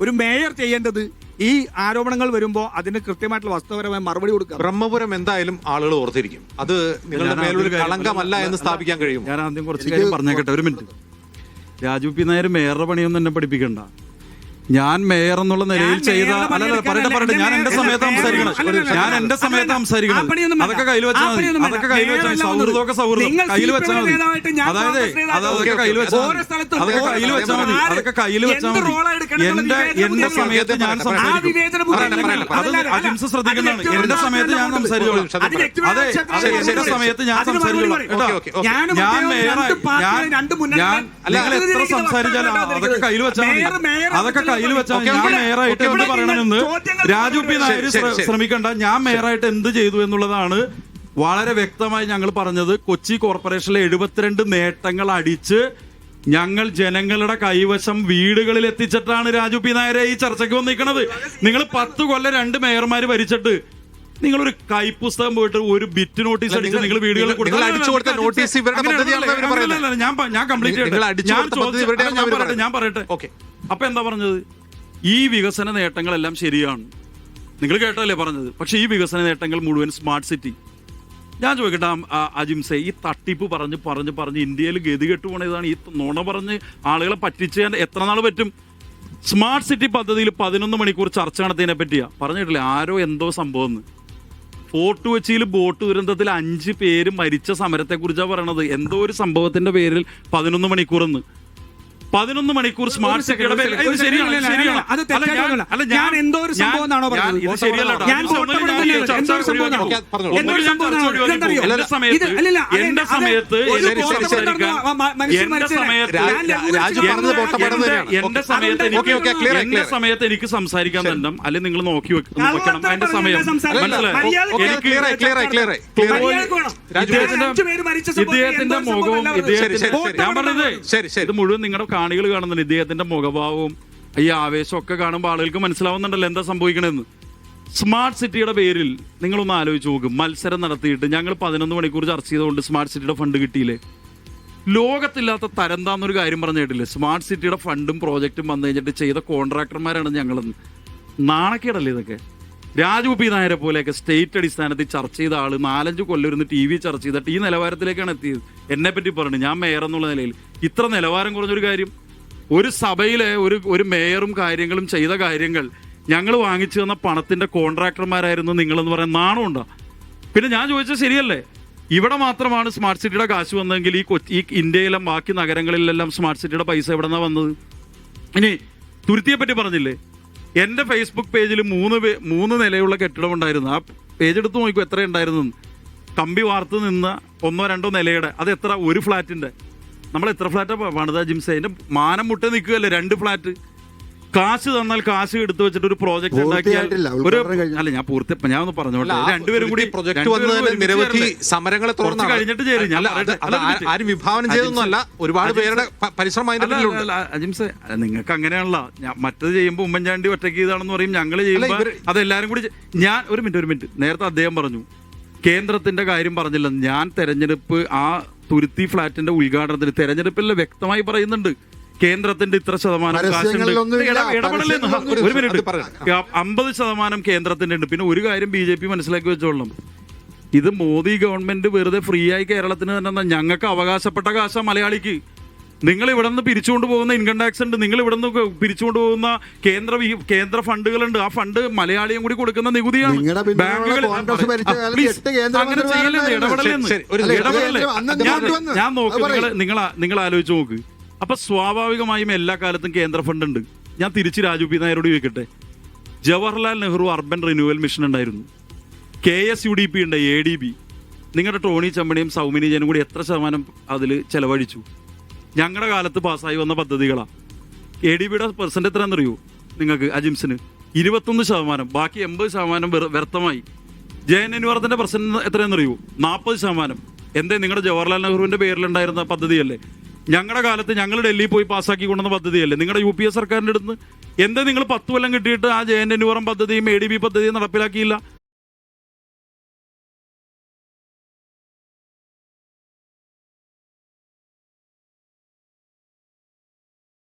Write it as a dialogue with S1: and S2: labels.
S1: ഒരു മേയർ ചെയ്യേണ്ടത് ഈ ആരോപണങ്ങൾ വരുമ്പോ അതിന് കൃത്യമായിട്ടുള്ള വസ്തുപരമായ മറുപടി കൊടുക്കുക
S2: ബ്രഹ്മപുരം എന്തായാലും ആളുകൾ ഓർത്തിരിക്കും. അത് നിങ്ങളുടെ മേലൊരു കളങ്കമല്ല എന്ന് സ്ഥാപിക്കാൻ കഴിയും.
S3: ഞാൻ ആദ്യം കുറച്ച് കാര്യം പറഞ്ഞേക്കട്ടെ. ഒരു മിനിറ്റ്. രാജു പി നായർ മേയറുടെ പണിയൊന്നും എന്നെ പഠിപ്പിക്കണ്ട. ഞാൻ മേയർ എന്നുള്ള നിലയിൽ ചെയ്ത അല്ലല്ല പറയട്ടെ പറയട്ടെ. ഞാൻ
S1: എന്റെ
S3: സമയത്ത് സംസാരിക്കണം. ഞാൻ എന്റെ സമയത്ത് സംസാരിക്കണം. അതൊക്കെ കയ്യിൽ വെച്ചാൽ അതൊക്കെ കയ്യിൽ വെച്ചാൽ സൗഹൃദമൊക്കെ സൗഹൃദം. കയ്യിൽ വെച്ചാൽ മതി. അതായത്. അതൊക്കെ കയ്യിൽ വെച്ചാൽ അതൊക്കെ കയ്യിൽ വെച്ചാൽ മതി. അതൊക്കെ കയ്യിൽ വെച്ചാൽ മതി. എന്റെ എന്റെ സമയത്ത് ഞാൻ സംസാരിക്കും. അത് ശ്രദ്ധിക്കുന്നതാണ്. എന്റെ സമയത്ത് ഞാൻ
S1: സംസാരിക്കുള്ളൂ
S3: സംസാരിച്ചോളാം.
S1: അത്
S3: അതെ എന്റെ സമയത്ത് ഞാൻ സംസാരിച്ചോളാം.
S1: പറയും.
S3: കേട്ടോ. ഞാൻ മേയറായി ഞാൻ ഞാൻ നിങ്ങൾ എത്ര സംസാരിച്ചാലും അതൊക്കെ കയ്യിൽ വെച്ചാൽ മതി അതൊക്കെ കയ്യിൽ വെച്ചാൽ ഞാൻ മേയറായിട്ട് എന്ത്. പറയണമെന്ന് രാജു പി നായർ
S2: ശരി, ശരി, ശരി.
S3: ശ്രമിക്കണ്ട ഞാൻ മേയറായിട്ട് എന്ത് ചെയ്തു എന്നുള്ളതാണ് വളരെ വ്യക്തമായി ഞങ്ങൾ പറഞ്ഞത് കൊച്ചി കോർപ്പറേഷനിലെ എഴുപത്തിരണ്ട് നേട്ടങ്ങൾ അടിച്ച് ഞങ്ങൾ ജനങ്ങളുടെ കൈവശം വീടുകളിൽ എത്തിച്ചിട്ടാണ് രാജു പി നായരെ ഈ ചർച്ചയ്ക്ക് വന്നിരിക്കുന്നത് നിങ്ങൾ പത്ത് കൊല്ലം രണ്ട് മേയർമാർ ഭരിച്ചിട്ട് നിങ്ങളൊരു കൈപ്പുസ്തകം പോയിട്ട് ഒരു ബിറ്റ് നോട്ടീസ് അടിച്ച് നിങ്ങൾ വീടുകളിൽ. അങ്ങനെയല്ല, ഞാൻ ഞാൻ കംപ്ലീറ്റ് ഞാൻ ചോദിച്ച- ഞാൻ പറയട്ടെ ഞാൻ പറയട്ടെ
S2: ഓക്കേ.
S3: അപ്പൊ എന്താ പറഞ്ഞത്? ഈ വികസന നേട്ടങ്ങളെല്ലാം ശരിയാണ്. നിങ്ങൾ കേട്ടതല്ലേ പറഞ്ഞത്? പക്ഷെ ഈ വികസന നേട്ടങ്ങൾ മുഴുവൻ സ്മാർട്ട് സിറ്റി. ഞാൻ ചോദിക്കട്ടെ അജിംസെ ഈ തട്ടിപ്പ് പറഞ്ഞ് പറഞ്ഞ് പറഞ്ഞ് ഇന്ത്യയിൽ ഗതികെട്ട് പോണതാണ് ഈ നുണ പറഞ്ഞ് ആളുകളെ പറ്റിച്ച് എത്ര നാൾ പറ്റും? സ്മാർട്ട് സിറ്റി പദ്ധതിയിൽ പതിനൊന്ന് മണിക്കൂർ ചർച്ച നടത്തിയതിനെ പറ്റിയാ. പറഞ്ഞിട്ടില്ലേ ആരോ എന്തോ സംഭവം എന്ന് ഫോർട്ട് കൊച്ചിയിൽ ബോട്ട് ദുരന്തത്തിൽ അഞ്ച് പേര് മരിച്ച സമരത്തെ കുറിച്ചാണ് പറയണത്. എന്തോ ഒരു സംഭവത്തിന്റെ പേരിൽ പതിനൊന്ന് മണിക്കൂർ എന്ന് പതിനൊന്ന് മണിക്കൂർ സ്മാർട്ട് ശരിയാണ്? ശരിയാണ്?
S1: അത്
S3: അല്ല, ഞാൻ- അല്ല,
S1: എന്തോ ഒരു സംഭവം എന്നാണോ
S3: എന്റെ സമയത്ത് എനിക്ക് സംസാരിക്കാൻ തന്നെ അല്ലെങ്കിൽ നിങ്ങൾ നോക്കി വെക്കണം.
S1: എന്റെ
S3: സമയം. മനസ്സിലായോ? ഇദ്ദേഹത്തിന്റെ മുഖവും
S1: അല്ല
S3: ഇദ്ദേഹത്തിന്റെ. ഞാൻ പറഞ്ഞത്
S2: ശരി, ശരി.
S3: ഇത് മുഴുവൻ നിങ്ങളുടെ കാണികൾ കാണുന്നുണ്ട്. ഇദ്ദേഹത്തിന്റെ മുഖഭാവവും ഈ ആവേശം ഒക്കെ കാണുമ്പോൾ ആളുകൾക്ക് മനസ്സിലാവുന്നുണ്ടല്ലോ എന്താ സംഭവിക്കണമെന്ന് സ്മാർട്ട് സിറ്റിയുടെ പേരിൽ നിങ്ങളൊന്ന് ആലോചിച്ച് നോക്കും. മത്സരം നടത്തിയിട്ട് ഞങ്ങൾ പതിനൊന്ന് മണിക്കൂർ ചർച്ച ചെയ്തുകൊണ്ട് സ്മാർട്ട് സിറ്റിയുടെ ഫണ്ട് കിട്ടിയില്ലേ? ലോകത്തില്ലാത്ത തരംതാന്നൊരു കാര്യം പറഞ്ഞു കേട്ടില്ലേ? സ്മാർട്ട് സിറ്റിയുടെ ഫണ്ടും പ്രോജക്റ്റും വന്നു കഴിഞ്ഞിട്ട് ചെയ്ത കോൺട്രാക്ടർമാരാണ് ഞങ്ങളെന്ന്. നാണക്കേടല്ലേ ഇതൊക്കെ? രാജു പി നായരെ പോലെയൊക്കെ സ്റ്റേറ്റ് അടിസ്ഥാനത്തിൽ ചർച്ച ചെയ്ത ആൾ നാലഞ്ച് കൊല്ലം ഇരുന്ന് ടി വി ചർച്ച ചെയ്തിട്ട് ഈ നിലവാരത്തിലേക്കാണ് എത്തിയത്. എന്നെ പറ്റി പറഞ്ഞു ഞാൻ മേയർ എന്നുള്ള നിലയിൽ ഇത്ര നിലവാരം കുറഞ്ഞൊരു കാര്യം. ഒരു സഭയിലെ ഒരു ഒരു മേയറും കാര്യങ്ങളും ചെയ്ത കാര്യങ്ങൾ ഞങ്ങൾ വാങ്ങിച്ചു തന്ന പണത്തിന്റെ കോൺട്രാക്ടർമാരായിരുന്നു നിങ്ങളെന്ന് പറയാൻ നാണമുണ്ടോ? പിന്നെ ഞാൻ ചോദിച്ചത് ശരിയല്ലേ? ഇവിടെ മാത്രമാണ് സ്മാർട്ട് സിറ്റിയുടെ കാശ് വന്നതെങ്കിൽ ഈ കൊച്ചി ഈ ഇന്ത്യയിലെ ബാക്കി നഗരങ്ങളിലെല്ലാം സ്മാർട്ട് സിറ്റിയുടെ പൈസ എവിടെ നിന്നാണ് വന്നത്? ഇനി തുരുത്തിയെ പറ്റി പറഞ്ഞില്ലേ? എന്റെ ഫേസ്ബുക്ക് പേജിൽ മൂന്ന് മൂന്ന് നിലയുള്ള കെട്ടിടം ഉണ്ടായിരുന്നു. ആ പേജ് എടുത്ത് നോക്കൂ എത്ര ഉണ്ടായിരുന്നു. കമ്പി വാർത്ത് നിന്ന് ഒന്നോ രണ്ടോ നിലയുടെ അത് എത്ര ഒരു ഫ്ലാറ്റിന്റെ നമ്മൾ എത്ര ഫ്ലാറ്റാണ് പണിത ജിംസ്? അതിന്റെ മാനം മുട്ട നിൽക്കുകയല്ലേ രണ്ട് ഫ്ലാറ്റ്. കാശ് തന്നാൽ കാശ് എടുത്തു വെച്ചിട്ട് ഒരു പ്രോജക്റ്റ് ഉണ്ടാക്കിയാൽ. ഒരു. അല്ല ഞാൻ പൂർത്തി ഞാൻ ഒന്ന് പറഞ്ഞോട്ടെ രണ്ടുപേരും കൂടി
S2: പ്രൊജക്ട് വന്നതിന് നിരവധി സമരങ്ങളെ
S3: കുറച്ച് കഴിഞ്ഞിട്ട് ചേരും. ഞാൻ
S2: ആരും വിഭാവനം ചെയ്തൊന്നുമല്ല. ഒരുപാട്
S3: അജിംസെ,
S2: പേരുടെ പരിശ്രമം
S3: അജിംസെ നിങ്ങൾക്ക് അങ്ങനെയാണല്ലോ. ഞാൻ മറ്റത് ചെയ്യുമ്പോൾ ഉമ്മൻചാണ്ടി ഒറ്റയ്ക്ക് ചെയ്താണെന്ന് പറയും ഞങ്ങൾ ചെയ്യുമ്പോൾ അതെല്ലാരും കൂടി ഞാൻ ഒരു മിനിറ്റ് ഒരു മിനിറ്റ്. നേരത്തെ അദ്ദേഹം പറഞ്ഞു കേന്ദ്രത്തിന്റെ കാര്യം പറഞ്ഞില്ല. ഞാൻ തെരഞ്ഞെടുപ്പ് ആ തുരുത്തി ഫ്ളാറ്റിന്റെ ഉദ്ഘാടനത്തിന് തെരഞ്ഞെടുപ്പിൽ വ്യക്തമായി പറയുന്നുണ്ട്. കേന്ദ്രത്തിന്റെ ഇത്ര ശതമാനം ഒരു മിനിറ്റ്. അമ്പത് ശതമാനം കേന്ദ്രത്തിന്റെ ഉണ്ട്. പിന്നെ ഒരു കാര്യം ബി ജെ പി മനസ്സിലാക്കി വെച്ചോളണം. ഇത് മോദി ഗവൺമെന്റ് വെറുതെ ഫ്രീ ആയി കേരളത്തിന് തന്നെ. ഞങ്ങൾക്ക് അവകാശപ്പെട്ട കാശ മലയാളിക്ക്. നിങ്ങൾ ഇവിടെ നിന്ന് പിരിച്ചുകൊണ്ട് പോകുന്ന ഇൻകം ടാക്സ് ഉണ്ട്. നിങ്ങൾ ഇവിടെ നിന്ന് പിരിച്ചുകൊണ്ട് പോകുന്ന കേന്ദ്ര കേന്ദ്ര ഫണ്ടുകളുണ്ട്. ആ ഫണ്ട് മലയാളിയും കൂടി കൊടുക്കുന്ന നികുതിയാണ്. ബാങ്കുകൾ- അങ്ങനെ ഇടപെടലെന്ന് ഞാൻ- നോക്ക് നിങ്ങൾ നിങ്ങൾ നിങ്ങൾ ആലോചിച്ച് നോക്ക്. അപ്പൊ സ്വാഭാവികമായും എല്ലാ കാലത്തും കേന്ദ്ര ഫണ്ട് ഉണ്ട് ഞാൻ തിരിച്ച് രാജു പി നായരോട് ചോദിക്കട്ടെ? Jawaharlal Nehru urban renewal mission ഉണ്ടായിരുന്നു. K S U D P ഉണ്ട് എ ഡി ബി. നിങ്ങളുടെ ടോണി ചമ്മണിയും സൗമിനി ജനും കൂടി എത്ര ശതമാനം അതിൽ ചെലവഴിച്ചു? ഞങ്ങളുടെ കാലത്ത് പാസ്സായി വന്ന പദ്ധതികളാണ് എ ഡി ബിയുടെ പെർസെന്റ് എത്രയാണെന്നറിയോ? നിങ്ങൾക്ക് അജിംസിന്. ഇരുപത്തൊന്ന് ശതമാനം ബാക്കി എൺപത് ശതമാനം വ്യർത്ഥമായി. N എൻവർദ്ധന്റെ percent എത്രയാണെന്നറിയോ? നാൽപ്പത് ശതമാനം. എന്തേ നിങ്ങളുടെ ജവഹർലാൽ നെഹ്റുവിന്റെ പേരിലുണ്ടായിരുന്ന പദ്ധതിയല്ലേ? ഞങ്ങളുടെ കാലത്ത് ഞങ്ങൾ ഡൽഹിയിൽ പോയി പാസ്സാക്കി കൊണ്ടുവന്ന പദ്ധതിയല്ലേ? നിങ്ങളുടെ യു പി എ സർക്കാരിന്റെ അടുത്ത് എന്തേ നിങ്ങൾ പത്ത് കൊല്ലം കിട്ടിയിട്ട് ആ ജെ എൻ അനുവറം പദ്ധതിയും എ ഡി ബി പദ്ധതിയും നടപ്പിലാക്കിയില്ല?